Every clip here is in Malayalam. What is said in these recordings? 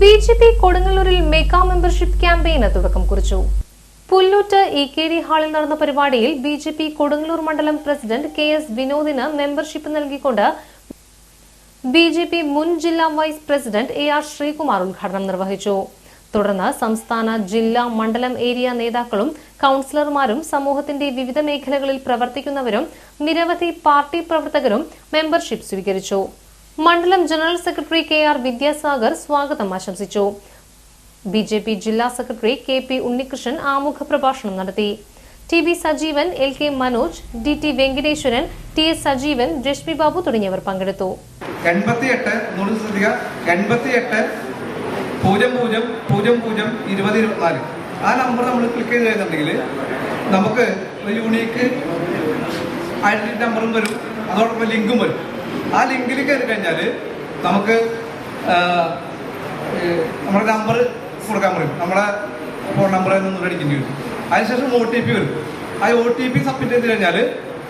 ബി ജെ പി കൊടുങ്ങല്ലൂരിൽ മെഗാ മെമ്പർഷിപ്പ് ക്യാമ്പയിന് തുടക്കം കുറിച്ചു. പുല്ലൂറ്റ് ഇ കെ ഡി ഹാളിൽ നടന്ന പരിപാടിയിൽ ബി ജെ പി കൊടുങ്ങല്ലൂർ മണ്ഡലം പ്രസിഡന്റ് കെ എസ് വിനോദിന് മെമ്പർഷിപ്പ് നൽകിക്കൊണ്ട് ബി ജെ പി മുൻ ജില്ലാ vice president A R Sreekumar ഉദ്ഘാടനം നിർവഹിച്ചു. തുടർന്ന് സംസ്ഥാന ജില്ലാ മണ്ഡലം ഏരിയ നേതാക്കളും കൌൺസിലർമാരും സമൂഹത്തിന്റെ വിവിധ മേഖലകളിൽ പ്രവർത്തിക്കുന്നവരും നിരവധി പാർട്ടി പ്രവർത്തകരും മെമ്പർഷിപ്പ് സ്വീകരിച്ചു. മണ്ഡലം general secretary K R Vidyasagar സ്വാഗതം ആശംസിച്ചു. ബി ജെ പി ജില്ലാ സെക്രട്ടറി കെ പി ഉണ്ണികൃഷ്ണൻ ആമുഖ പ്രഭാഷണം നടത്തി. T B Sajeevan L K Manoj D T Venkateswaran T S Sajeevan Reshmi Babu തുടങ്ങിയവർ പങ്കെടുത്തു. ആ നമ്പർ നമ്മൾ ക്ലിക്ക് ചെയ്ത് കഴിഞ്ഞിട്ടുണ്ടെങ്കിൽ നമുക്ക് ഒരു യൂണീക്ക് ഐഡന്റിറ്റി നമ്പറും വരും. അതോടൊപ്പം ലിങ്കും വരും. ആ ലിങ്കിൽ കയറി കഴിഞ്ഞാൽ നമുക്ക് നമ്മുടെ നമ്പർ കൊടുക്കാൻ പറയും. നമ്മുടെ ഫോൺ നമ്പർ ഒന്നും അടിക്കേണ്ടി വരും. അതിനുശേഷം ഒ ടി പി വരും. ആ ഒ ടി പി സബ്മിറ്റ് ചെയ്ത് കഴിഞ്ഞാൽ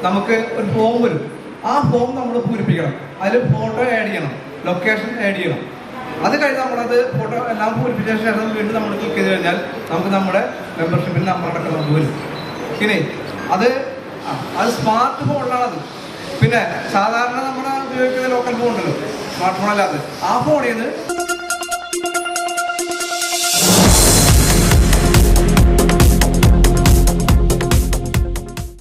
നമുക്ക് ഒരു ഫോം വരും. ആ ഫോം നമ്മൾ പൂരിപ്പിക്കണം. അതിൽ ഫോട്ടോ ആഡ് ചെയ്യണം. ലൊക്കേഷൻ ആഡ് ചെയ്യണം. അത് കഴിഞ്ഞ് നമ്മളത് ഫോട്ടോ എല്ലാം പൂരിപ്പിച്ച ശേഷം വീണ്ടും നമ്മൾ ക്ലിക്ക് ചെയ്ത് കഴിഞ്ഞാൽ നമുക്ക് നമ്മുടെ മെമ്പർഷിപ്പിന്റെ നമ്പർ അടക്കം നമുക്ക് വരും. ഇനി അത് അത് സ്മാർട്ട് ഫോണിലാണത് പിന്നെ സാധാരണ നമ്മുടെ ഉപയോഗിക്കുന്ന ലോക്കൽ ഫോൺ ഉണ്ടല്ലോ. സ്മാർട്ട് ഫോൺ അല്ലാതെ. ആ ഫോണിൽ നിന്ന്